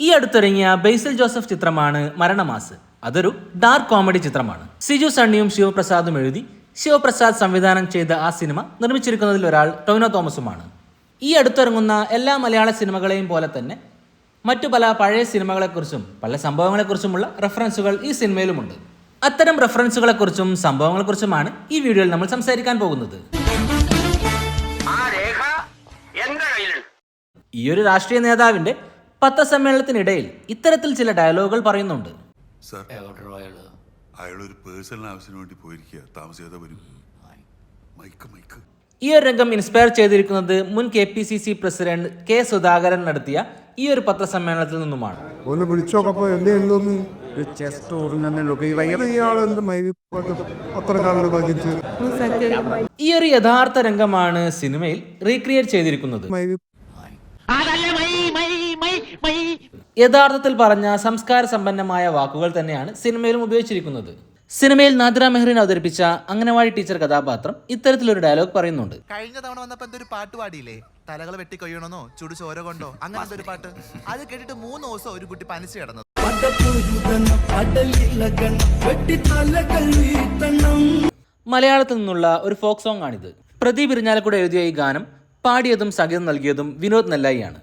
ഈ അടുത്തിറങ്ങിയ ബേസിൽ ജോസഫ് ചിത്രമാണ് മരണമാസ്. അതൊരു ഡാർക്ക് കോമഡി ചിത്രമാണ്. സിജു സണ്ണിയും ശിവപ്രസാദും എഴുതി ശിവപ്രസാദ് സംവിധാനം ചെയ്ത ആ സിനിമ നിർമ്മിച്ചിരിക്കുന്നതിൽ ഒരാൾ ടൊവിനോ തോമസുമാണ്. ഈ അടുത്തിറങ്ങുന്ന എല്ലാ മലയാള സിനിമകളെയും പോലെ തന്നെ മറ്റു പല പഴയ സിനിമകളെക്കുറിച്ചും പല സംഭവങ്ങളെക്കുറിച്ചുമുള്ള റെഫറൻസുകൾ ഈ സിനിമയിലുമുണ്ട്. അത്തരം റെഫറൻസുകളെക്കുറിച്ചും സംഭവങ്ങളെക്കുറിച്ചുമാണ് ഈ വീഡിയോയിൽ നമ്മൾ സംസാരിക്കാൻ പോകുന്നത്. ഈ ഒരു രാഷ്ട്രീയ നേതാവിന്റെ പത്രസമ്മേളനത്തിനിടയിൽ ഇത്തരത്തിൽ ചില ഡയലോഗുകൾ പറയുന്നുണ്ട്. സാർ അയാൾ ഒരു പേഴ്സണൽ ആവശ്യത്തിന് വേണ്ടി പോയിരിക്കുക. താമസിയാതെ വരും. Mike mike. ഈ ഒരു രംഗം ഇൻസ്പയർ ചെയ്തിരിക്കുന്നത് മുൻ K P C C president K Sudhakaran നടത്തിയ ഈ ഒരു പത്രസമ്മേളനത്തിൽ നിന്നുമാണ്. ഒന്ന് വിളിച്ചോക്കപ്പോ ഈ ഒരു യഥാർത്ഥ രംഗമാണ് സിനിമയിൽ റീക്രിയേറ്റ് ചെയ്തിരിക്കുന്നത്. യഥാർത്ഥത്തിൽ പറഞ്ഞ സംസ്കാര സമ്പന്നമായ വാക്കുകൾ തന്നെയാണ് സിനിമയിലും ഉപയോഗിച്ചിരിക്കുന്നത്. സിനിമയിൽ നാദിറ മെഹ്റിൻ അവതരിപ്പിച്ച അംഗനവാടി ടീച്ചർ കഥാപാത്രം ഇത്തരത്തിലൊരു ഡയലോഗ് പറയുന്നുണ്ട്. കഴിഞ്ഞ തവണ വന്നപ്പോ എന്തൊരു പാട്ട് പാടിയില്ലേ? തലകൾ വെട്ടി കൊയ്യണമെന്നോ ചുടു ചോര കൊണ്ടോ? അങ്ങനത്തെ ഒരു പാട്ട്? അത് കേട്ടിട്ട് മൂന്ന് ദിവസം ഒരു കുട്ടി പനിച്ചു കിടന്നത് മലയാളത്തിൽ നിന്നുള്ള ഒരു ഫോക്ക് സോങ് ആണിത്. പ്രദീപ് ഇരിഞ്ഞാലക്കുട എഴുതിയ ഈ ഗാനം പാടിയതും സംഗീതം നൽകിയതും വിനോദ് നെല്ലായിയാണ്.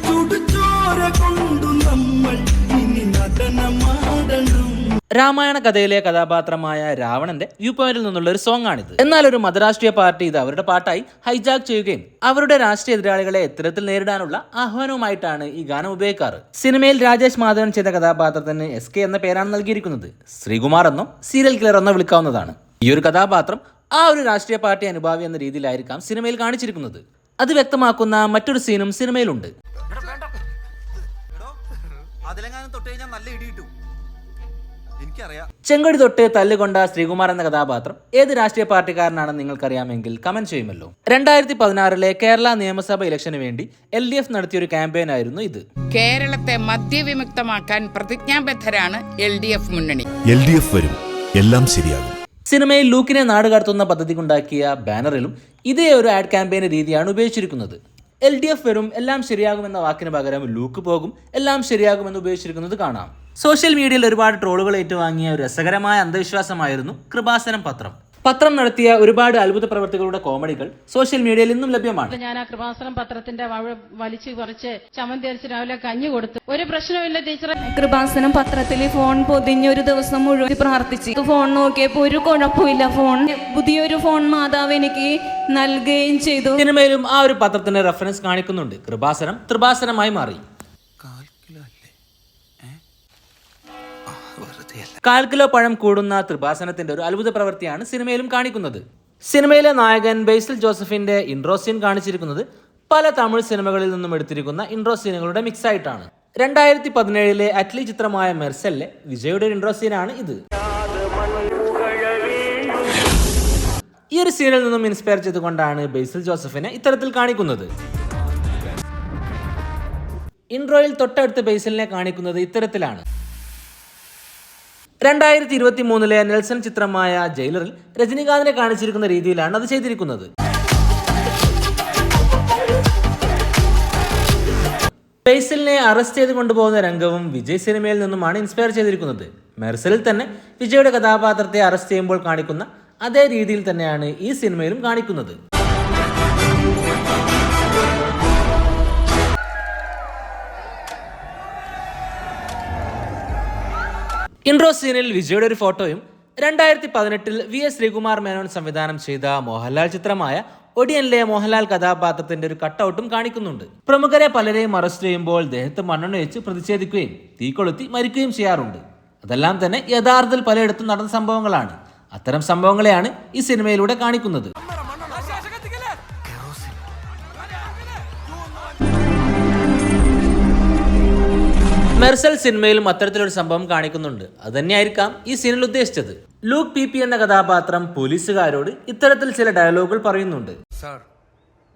രാമായണ കഥയിലെ കഥാപാത്രമായ രാവണന്റെ വ്യൂ പോയിന്റിൽ നിന്നുള്ള ഒരു സോങ് ആണിത് എന്നാൽ ഒരു മതരാഷ്ട്രീയ പാർട്ടി ഇത് അവരുടെ പാട്ടായി ഹൈജാക്ക് ചെയ്യുകയും അവരുടെ രാഷ്ട്രീയ എതിരാളികളെ ഇത്തരത്തിൽ നേരിടാനുള്ള ആഹ്വാനവുമായിട്ടാണ് ഈ ഗാനം ഉപയോഗിക്കാറ്. സിനിമയിൽ രാജേഷ് മാധവൻ ചെയ്ത കഥാപാത്രത്തിന് എസ് കെ എന്ന പേരാണ് നൽകിയിരിക്കുന്നത്. ശ്രീകുമാർ എന്നോ സീരിയൽ കില്ലർ എന്നോ വിളിക്കാവുന്നതാണ്. ഈ ഒരു കഥാപാത്രം ആ ഒരു രാഷ്ട്രീയ പാർട്ടി അനുഭാവി എന്ന രീതിയിലായിരിക്കാം സിനിമയിൽ കാണിച്ചിരിക്കുന്നത്. അത് വ്യക്തമാക്കുന്ന മറ്റൊരു സീനും സിനിമയിലുണ്ട്. അതിലെങ്ങാനും കഴിഞ്ഞാൽ നല്ല ചെങ്കൊടി തൊട്ട് തല്ലുകൊണ്ട ശ്രീകുമാർ എന്ന കഥാപാത്രം ഏത് രാഷ്ട്രീയ പാർട്ടിക്കാരനാണെന്ന് നിങ്ങൾക്കറിയാമെങ്കിൽ കമന്റ് ചെയ്യുമല്ലോ. രണ്ടായിരത്തി പതിനാറിലെ കേരള നിയമസഭ ഇലക്ഷന് വേണ്ടി എൽ ഡി എഫ് നടത്തിയ ഒരു ക്യാമ്പയിൻ ആയിരുന്നു ഇത്. കേരളത്തെ മദ്യവിമുക്തമാക്കാൻ പ്രതിജ്ഞാബദ്ധരാണ് എൽ ഡി എഫ് മുന്നണി. എൽ ഡി എഫ് വരും. എല്ലാം ശരിയാകും. സിനിമയിൽ ലൂക്കിനെ നാട് കടത്തുന്ന പദ്ധതിക്കുണ്ടാക്കിയ ബാനറിലും ഇതേ ഒരു ആഡ് ക്യാമ്പയിൻ രീതിയാണ് ഉപയോഗിച്ചിരിക്കുന്നത്. എൽ ഡി എഫ് വരും എല്ലാം ശരിയാകുമെന്ന വാക്കിന് പകരം ലൂക്ക് പോകും എല്ലാം ശരിയാകുമെന്ന് ഉപയോഗിച്ചിരിക്കുന്നത് കാണാം. സോഷ്യൽ മീഡിയയിൽ ഒരുപാട് ട്രോളുകൾ ഏറ്റുവാങ്ങിയ ഒരു രസകരമായ അന്ധവിശ്വാസമായിരുന്നു കൃപാസനം പത്രം. പത്രം നടത്തിയ ഒരുപാട് അത്ഭുത പ്രവർത്തികളുടെ കോമഡികൾ സോഷ്യൽ മീഡിയയിൽ ഇന്നും ലഭ്യമാണ്. ഞാൻ ആ കൃപാസനം പത്രത്തിന്റെ വലിച്ചു കുറച്ച് ചമന്തി അരിച്ച് രാവിലെ കഞ്ഞി കൊടുത്തു ഒരു പ്രശ്നമില്ല ടീച്ചറെ. കൃപാസനം പത്രത്തിൽ ഫോൺ പൊതിഞ്ഞ് ഒരു ദിവസം മുഴുവൻ പ്രാർത്ഥിച്ചു. ഫോൺ നോക്കിയപ്പോ ഒരു കുഴപ്പമില്ല ഫോൺ. പുതിയൊരു ഫോൺ മാതാവ് എനിക്ക് നൽകുകയും ചെയ്തു. സിനിമയിലും ആ ഒരു പത്രത്തിന്റെ റെഫറൻസ് കാണിക്കുന്നുണ്ട്. കൃപാസനം കൃപാസനമായി മാറി. കാൽ കിലോ പഴം കൂടുന്ന തൃപാസനത്തിന്റെ ഒരു അത്ഭുത പ്രവൃത്തിയാണ് സിനിമയിലും കാണിക്കുന്നത്. സിനിമയിലെ നായകൻ ബേസിൽ ജോസഫിന്റെ ഇൻട്രോ സീൻ കാണിച്ചിരിക്കുന്നത് പല തമിഴ് സിനിമകളിൽ നിന്നും എടുത്തിരിക്കുന്ന ഇൻട്രോ സീനുകളുടെ മിക്സ് ആയിട്ടാണ്. രണ്ടായിരത്തി പതിനേഴിലെ അറ്റ്ലി ചിത്രമായ മെർസലിലെ വിജയുടെ ഒരു ഇൻട്രോ സീനാണ് ഇത്. ഈ ഒരു സീനിൽ നിന്നും ഇൻസ്പയർ ചെയ്തുകൊണ്ടാണ് ബേസിൽ ജോസഫിനെ ഇത്തരത്തിൽ കാണിക്കുന്നത്. ഇൻട്രോയിൽ തൊട്ടടുത്ത് ബേസിലിനെ കാണിക്കുന്നത് ഇത്തരത്തിലാണ്. രണ്ടായിരത്തി ഇരുപത്തി മൂന്നിലെ നെൽസൺ ചിത്രമായ ജയിലറിൽ രജനീകാന്തിനെ കാണിച്ചിരിക്കുന്ന രീതിയിലാണ് അത് ചെയ്തിരിക്കുന്നത്. ഫെയ്സലിനെ അറസ്റ്റ് ചെയ്ത് കൊണ്ടുപോകുന്ന രംഗവും വിജയ് സിനിമയിൽ നിന്നുമാണ് ഇൻസ്പയർ ചെയ്തിരിക്കുന്നത്. മെർസലിൽ തന്നെ വിജയുടെ കഥാപാത്രത്തെ അറസ്റ്റ് ചെയ്യുമ്പോൾ കാണിക്കുന്ന അതേ രീതിയിൽ തന്നെയാണ് ഈ സിനിമയിലും കാണിക്കുന്നത്. ഇൻട്രോ സീനിൽ വിജയുടെ ഒരു ഫോട്ടോയും രണ്ടായിരത്തി പതിനെട്ടിൽ വി എസ് ശ്രീകുമാർ മേനോൻ സംവിധാനം ചെയ്ത മോഹൻലാൽ ചിത്രമായ ഒടിയനിലെ മോഹൻലാൽ കഥാപാത്രത്തിന്റെ ഒരു കട്ടൗട്ടും കാണിക്കുന്നുണ്ട്. പ്രമുഖരെ പലരെയും അറസ്റ്റ് ചെയ്യുമ്പോൾ ദേഹത്ത് മണ്ണെണ്ണ വെച്ച് പ്രതിഷേധിക്കുകയും തീ കൊളുത്തി മരിക്കുകയും ചെയ്യാറുണ്ട്. അതെല്ലാം തന്നെ യഥാർത്ഥത്തിൽ പലയിടത്തും നടന്ന സംഭവങ്ങളാണ്. അത്തരം സംഭവങ്ങളെയാണ് ഈ സിനിമയിലൂടെ കാണിക്കുന്നത്. മെർസൽ സിനിമയിലും അത്തരത്തിലൊരു സംഭവം കാണിക്കുന്നുണ്ട്. അത് തന്നെയായിരിക്കാം ഈ സീനിൽ ഉദ്ദേശിച്ചത്. ലൂക്ക് പി പി എന്ന കഥാപാത്രം പോലീസുകാരോട് ഇത്തരത്തിൽ ചില ഡയലോഗുകൾ പറയുന്നുണ്ട്.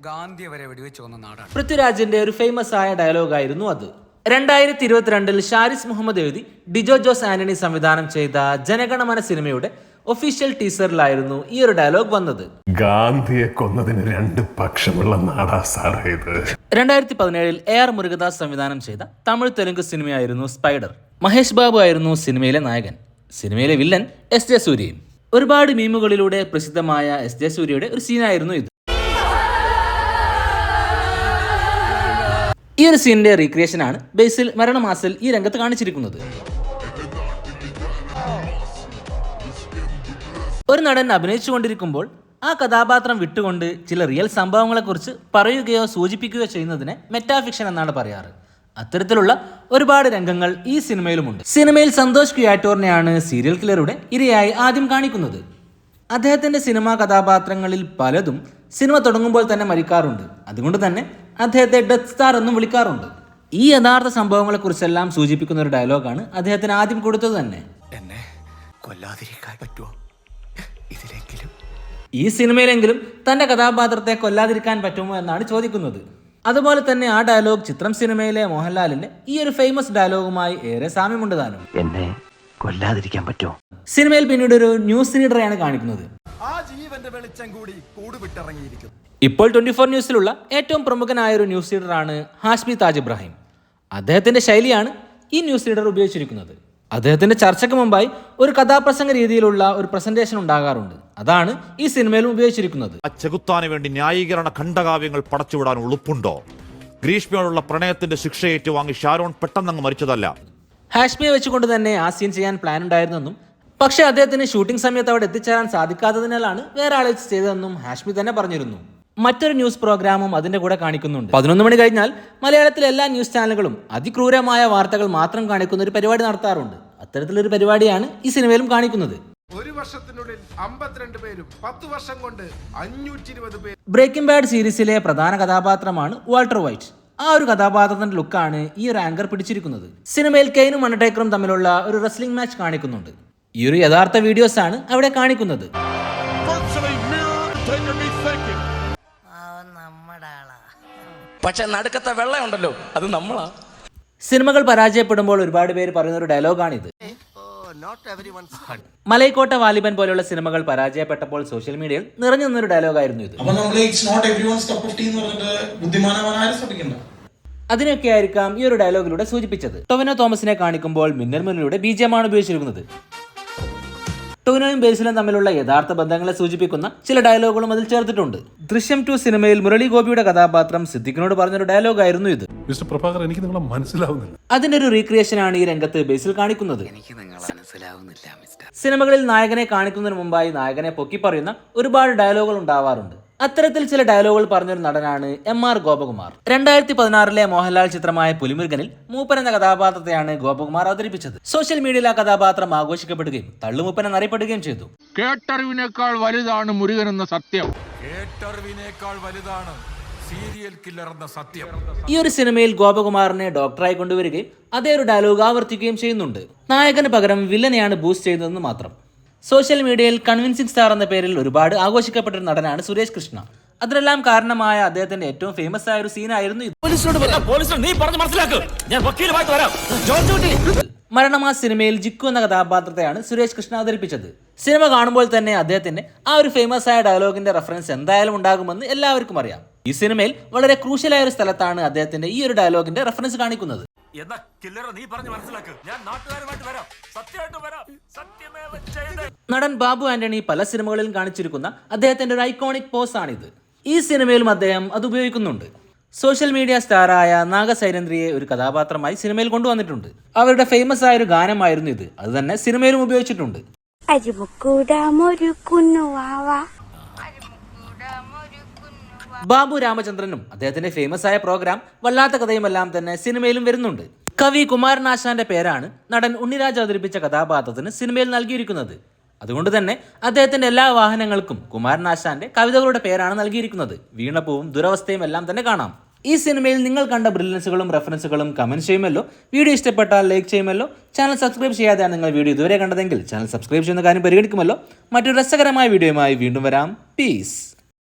ഗാന്ധി വരെ വെടിവെച്ച് കൊന്ന നാടാണ്. പൃഥ്വിരാജിന്റെ ഒരു ഫേമസ് ആയ ഡയലോഗ് ആയിരുന്നു അത്. രണ്ടായിരത്തി ഇരുപത്തിരണ്ടിൽ ഷാരിസ് മുഹമ്മദ് എഴുതി ഡിജോ ജോസ് ആന്റണി സംവിധാനം ചെയ്ത ജനഗണമന സിനിമയുടെ ഒഫീഷ്യൽ ടീസറിലായിരുന്നു ഈ ഒരു ഡയലോഗ് വന്നത്. ഗാന്ധിയെ കൊന്നതിന് രണ്ട് പക്ഷമുള്ള നാടാ സാറേ ഇത്. രണ്ടായിരത്തി പതിനേഴിൽ എ ആർ മുരുകദാസ് സംവിധാനം ചെയ്ത തമിഴ് തെലുങ്ക് സിനിമയായിരുന്നു സ്പൈഡർ. മഹേഷ് ബാബു ആയിരുന്നു സിനിമയിലെ നായകൻ. സിനിമയിലെ വില്ലൻ എസ് ജെ സൂര്യയും ഒരുപാട് മീമുകളിലൂടെ പ്രസിദ്ധമായ എസ് ജെ സൂര്യയുടെ ഒരു സീനായിരുന്നു ഇത്. ഈ ഒരു സീനിന്റെ റീക്രിയേഷൻ ആണ് ബേസിൽ മരണമാസിൽ ഈ രംഗത്ത് കാണിച്ചിരിക്കുന്നത്. ഒരു നടൻ അഭിനയിച്ചുകൊണ്ടിരിക്കുമ്പോൾ ആ കഥാപാത്രം വിട്ടുകൊണ്ട് ചില റിയൽ സംഭവങ്ങളെക്കുറിച്ച് പറയുകയോ സൂചിപ്പിക്കുകയോ ചെയ്യുന്നതിനെ മെറ്റാഫിക്ഷൻ എന്നാണ് പറയാറ്. അത്തരത്തിലുള്ള ഒരുപാട് രംഗങ്ങൾ ഈ സിനിമയിലുമുണ്ട്. സിനിമയിൽ സന്തോഷ് ക്യാറ്റോറിനെയാണ് സീരിയൽ കില്ലറുടെ ഇരയായി ആദ്യം കാണിക്കുന്നത്. അദ്ദേഹത്തിന്റെ സിനിമാ കഥാപാത്രങ്ങളിൽ പലതും സിനിമ തുടങ്ങുമ്പോൾ തന്നെ മരിക്കാറുണ്ട്. അതുകൊണ്ട് തന്നെ അദ്ദേഹത്തെ ഡെത്ത് സ്റ്റാർ എന്നും വിളിക്കാറുണ്ട്. ഈ യഥാർത്ഥ സംഭവങ്ങളെക്കുറിച്ചെല്ലാം സൂചിപ്പിക്കുന്ന ഒരു ഡയലോഗാണ് അദ്ദേഹത്തിന് ആദ്യം കൊടുത്തത് തന്നെ. എന്നെ കൊല്ലാതിരിക്കാൻ പറ്റുമോ? ഈ സിനിമയിലെങ്കിലും തന്റെ കഥാപാത്രത്തെ കൊല്ലാതിരിക്കാൻ പറ്റുമോ എന്നാണ് ചോദിക്കുന്നത്. അതുപോലെ തന്നെ ആ ഡയലോഗ് ചിത്രം സിനിമയിലെ മോഹൻലാലിന്റെ ഈ ഒരു ഫേമസ് ഡയലോഗുമായി ഏറെ സാമ്യമുണ്ട് താനും. എന്നെ കൊല്ലാതിരിക്കാൻ പറ്റുമോ? സിനിമയിൽ പിന്നീട് ഒരു ന്യൂസ് റീഡറെയാണ് കാണിക്കുന്നത്. ആ ജീവന്റെ വെളിച്ചം കൂടി കൂടുവിട്ടിറങ്ങിയിരിക്കുന്നു. ഇപ്പോൾ ട്വന്റി ഫോർ ന്യൂസിലുള്ള ഏറ്റവും പ്രമുഖനായ ഒരു ന്യൂസ് റീഡറാണ് ഹാഷ്മി താജ് ഇബ്രാഹിം. അദ്ദേഹത്തിന്റെ ശൈലിയാണ് ഈ ന്യൂസ് റീഡർ ഉപയോഗിച്ചിരിക്കുന്നത്. അദ്ദേഹത്തിന്റെ ചർച്ചയ്ക്ക് മുമ്പായി ഒരു കഥാപ്രസംഗ രീതിയിലുള്ള ഒരു പ്രസന്റേഷൻ ഉണ്ടാകാറുണ്ട്. അതാണ് ഈ സിനിമയിലും ഉപയോഗിച്ചിരിക്കുന്നത്. ആ ചെകുത്താന് വേണ്ടി ന്യായീകരണ ഖണ്ഡകാവ്യങ്ങൾ പടച്ചുവിടാൻ ഉളുപ്പുണ്ടോ? ഗ്രീഷ്മയോടുള്ള പ്രണയത്തിന്റെ ശിക്ഷ ഏറ്റുവാങ്ങി ഷാരോൺ പെട്ടെന്നങ്ങ് മരിച്ചതല്ല. ഹാഷ്മിയെ വെച്ചുകൊണ്ട് തന്നെ ആ സീൻ ചെയ്യാൻ പ്ലാൻ ഉണ്ടായിരുന്നെന്നും പക്ഷേ അദ്ദേഹത്തിന് ഷൂട്ടിംഗ് സമയത്ത് അവിടെ എത്തിച്ചേരാൻ സാധിക്കാത്തതിനാലാണ് വേറെ ആളെ ചെയ്തതെന്നും ഹാഷ്മി തന്നെ പറഞ്ഞിരുന്നു. മറ്റൊരു ന്യൂസ് പ്രോഗ്രാമും അതിന്റെ കൂടെ കാണിക്കുന്നുണ്ട്. പതിനൊന്ന് മണി കഴിഞ്ഞാൽ മലയാളത്തിലെ എല്ലാ ന്യൂസ് ചാനലുകളും അതിക്രൂരമായ വാർത്തകൾ മാത്രം കാണിക്കുന്ന ഒരു പരിപാടി നടത്താറുണ്ട്. അത്തരത്തിലൊരു പരിപാടിയാണ് ഈ സിനിമയിലും കാണിക്കുന്നത്. ഒരു വർഷത്തിനുള്ളിൽ അമ്പത്തിരണ്ട് പേരും പത്ത് വർഷം കൊണ്ട് അഞ്ഞൂറ്റി ഇരുപത് പേര് ബ്രേക്കിംഗ് ബാഡ് സീരീസിലെ പ്രധാന കഥാപാത്രമാണ് വാൾട്ടർ വൈറ്റ്. ആ ഒരു കഥാപാത്രത്തിന്റെ ലുക്കാണ് ഈ ഒരു ആങ്കർ പിടിച്ചിരിക്കുന്നത്. സിനിമയിൽ കെയിനും അണ്ടർടേക്കറും തമ്മിലുള്ള ഒരു റെസ്ലിംഗ് മാച്ച് കാണിക്കുന്നുണ്ട്. ഈ ഒരു യഥാർത്ഥ വീഡിയോസ് ആണ് അവിടെ കാണിക്കുന്നത്. പക്ഷെ നടുക്കത്തെ വെള്ളമുണ്ടല്ലോ അത് നമ്മളാ. സിനിമകൾ പരാജയപ്പെടുമ്പോൾ ഒരുപാട് പേര് പറയുന്ന ഒരു ഡയലോഗാണിത്. മലൈക്കോട്ട വാലിബൻ പോലെയുള്ള സിനിമകൾ പരാജയപ്പെട്ടപ്പോൾ സോഷ്യൽ മീഡിയയിൽ നിറഞ്ഞു നിന്നൊരു ഡയലോഗായിരുന്നു ഇത്. അതിനൊക്കെ ആയിരിക്കാം ഈ ഒരു ഡയലോഗിലൂടെ സൂചിപ്പിച്ചത്. ടൊവിനോ തോമസിനെ കാണിക്കുമ്പോൾ മിന്നൽ മുന്നിലൂടെ ബി ആണ് ഉപയോഗിച്ചിരിക്കുന്നത്. ടൊവിനോയും ബേസിലും തമ്മിലുള്ള യഥാർത്ഥ ബന്ധങ്ങളെ സൂചിപ്പിക്കുന്ന ചില ഡയലോഗുകളും അതിൽ ചേർത്തിട്ടുണ്ട്. ദൃശ്യം ടു സിനിമയിൽ മുരളി ഗോപിയുടെ കഥാപാത്രം സിദ്ദിഖിനോട് പറഞ്ഞൊരു ഡയലോഗായിരുന്നു ഇത്. മിസ്റ്റർ പ്രഭാകർ എനിക്ക് നിങ്ങളെ മനസ്സിലാവുന്നില്ല. അതിന്റെ ഒരു റീക്രിയേഷൻ ആണ് ഈ രംഗത്ത് ബേസിൽ കാണിക്കുന്നത്. എനിക്ക് നിങ്ങൾ മനസ്സിലാവുന്നില്ല മിസ്റ്റർ. സിനിമകളിൽ നായകനെ കാണിക്കുന്നതിന് മുമ്പായി നായകനെ പൊക്കി പറയുന്ന ഒരുപാട് ഡയലോഗുകൾ ഉണ്ടാവാറുണ്ട്. അത്തരത്തിൽ ചില ഡയലോഗുകൾ പറഞ്ഞൊരു നടനാണ് എം ആർ ഗോപകുമാർ. രണ്ടായിരത്തി പതിനാറിലെ മോഹൻലാൽ ചിത്രമായ പുലിമുരുകനിൽ മൂപ്പൻ എന്ന കഥാപാത്രത്തെയാണ് ഗോപകുമാർ അവതരിപ്പിച്ചത്. സോഷ്യൽ മീഡിയയിൽ ആ കഥാപാത്രം ആഘോഷിക്കപ്പെടുകയും തള്ളുമൂപ്പൻ എന്നറിയപ്പെടുകയും ചെയ്തു. കേട്ടറിവിനേക്കാൾ വലുതാണ് മുരുകൻ എന്ന സത്യം. കേട്ടറിവിനേക്കാൾ വലുതാണ് സീരിയൽ കില്ലർ എന്ന സത്യം. ഈ ഒരു സിനിമയിൽ ഗോപകുമാറിനെ ഡോക്ടറായി കൊണ്ടുവരികയും അതേ ഒരു ഡയലോഗ് ആവർത്തിക്കുകയും ചെയ്യുന്നുണ്ട്. നായകന് പകരം വില്ലനെയാണ് ബൂസ്റ്റ് ചെയ്യുന്നതെന്ന് മാത്രം. സോഷ്യൽ മീഡിയയിൽ കൺവിൻസിംഗ് സ്റ്റാർ എന്ന പേരിൽ ഒരുപാട് ആഘോഷിക്കപ്പെട്ട ഒരു നടനാണ് സുരേഷ് കൃഷ്ണ. അതിനെല്ലാം കാരണമായ അദ്ദേഹത്തിന്റെ ഏറ്റവും ഫേമസ് ആയ ഒരു സീനായിരുന്നു മരണമാ സിനിമയിൽ ജിക്കു എന്ന കഥാപാത്രത്തെയാണ് സുരേഷ് കൃഷ്ണ അവതരിപ്പിച്ചത്. സിനിമ കാണുമ്പോൾ തന്നെ അദ്ദേഹത്തിന്റെ ആ ഒരു ഫേമസ് ആയ ഡയലോഗിന്റെ റെഫറൻസ് എന്തായാലും ഉണ്ടാകുമെന്ന് എല്ലാവർക്കും അറിയാം. ഈ സിനിമയിൽ വളരെ ക്രൂഷ്യലായ ഒരു സ്ഥലത്താണ് അദ്ദേഹത്തിന്റെ ഈ ഒരു ഡയലോഗിന്റെ റെഫറൻസ് കാണിക്കുന്നത്. എന്നാ കില്ലറ നീ പറഞ്ഞു മനസ്സിലാക്ക്. ഞാൻ നാട്ടുകാരുമായിട്ട് വരാം. സത്യമായിട്ട് വരാം. സത്യമേവ ചെയ്തേ നടൻ ബാബു ആന്റണി പല സിനിമകളിലും കാണിച്ചിരിക്കുന്ന അദ്ദേഹത്തിന്റെ ഒരു ഐക്കോണിക് പോസ് ആണിത് ഈ സിനിമയിലും അദ്ദേഹം അത് ഉപയോഗിക്കുന്നുണ്ട്. സോഷ്യൽ മീഡിയ സ്റ്റാറായ നാഗസൈരന്ദ്രിയെ ഒരു കഥാപാത്രമായി സിനിമയിൽ കൊണ്ടുവന്നിട്ടുണ്ട്. അവരുടെ ഫേമസ് ആയ ഒരു ഗാനമായിരുന്നു ഇത്. അത് തന്നെ സിനിമയിലും ഉപയോഗിച്ചിട്ടുണ്ട്. അരിമുക്കൂടാമൊരു കുന്നുവാവാ. ബാബു രാമചന്ദ്രനും അദ്ദേഹത്തിന്റെ ഫേമസ് ആയ പ്രോഗ്രാം വല്ലാത്ത കഥയുമെല്ലാം തന്നെ സിനിമയിലും വരുന്നുണ്ട്. കവി കുമാരനാശാന്റെ പേരാണ് നടൻ ഉണ്ണിരാജ് അവതരിപ്പിച്ച കഥാപാത്രത്തിന് സിനിമയിൽ നൽകിയിരിക്കുന്നത്. അതുകൊണ്ട് തന്നെ അദ്ദേഹത്തിന്റെ എല്ലാ വാഹനങ്ങൾക്കും കുമാരനാശാന്റെ കവിതകളുടെ പേരാണ് നൽകിയിരിക്കുന്നത്. വീണപ്പൂവും ദുരവസ്ഥയും എല്ലാം തന്നെ കാണാം. ഈ സിനിമയിൽ നിങ്ങൾ കണ്ട ബ്രില്യൻസുകളും റെഫറൻസുകളും കമന്റ് ചെയ്യുമല്ലോ. വീഡിയോ ഇഷ്ടപ്പെട്ടാൽ ലൈക്ക് ചെയ്യുമല്ലോ. ചാനൽ സബ്സ്ക്രൈബ് ചെയ്യാതെയാണ് നിങ്ങൾ വീഡിയോ ഇതുവരെ കണ്ടതെങ്കിൽ ചാനൽ സബ്സ്ക്രൈബ് ചെയ്യുന്ന കാര്യം പരിഗണിക്കുമല്ലോ. മറ്റൊരു രസകരമായ വീഡിയോയുമായി വീണ്ടും വരാം. പീസ്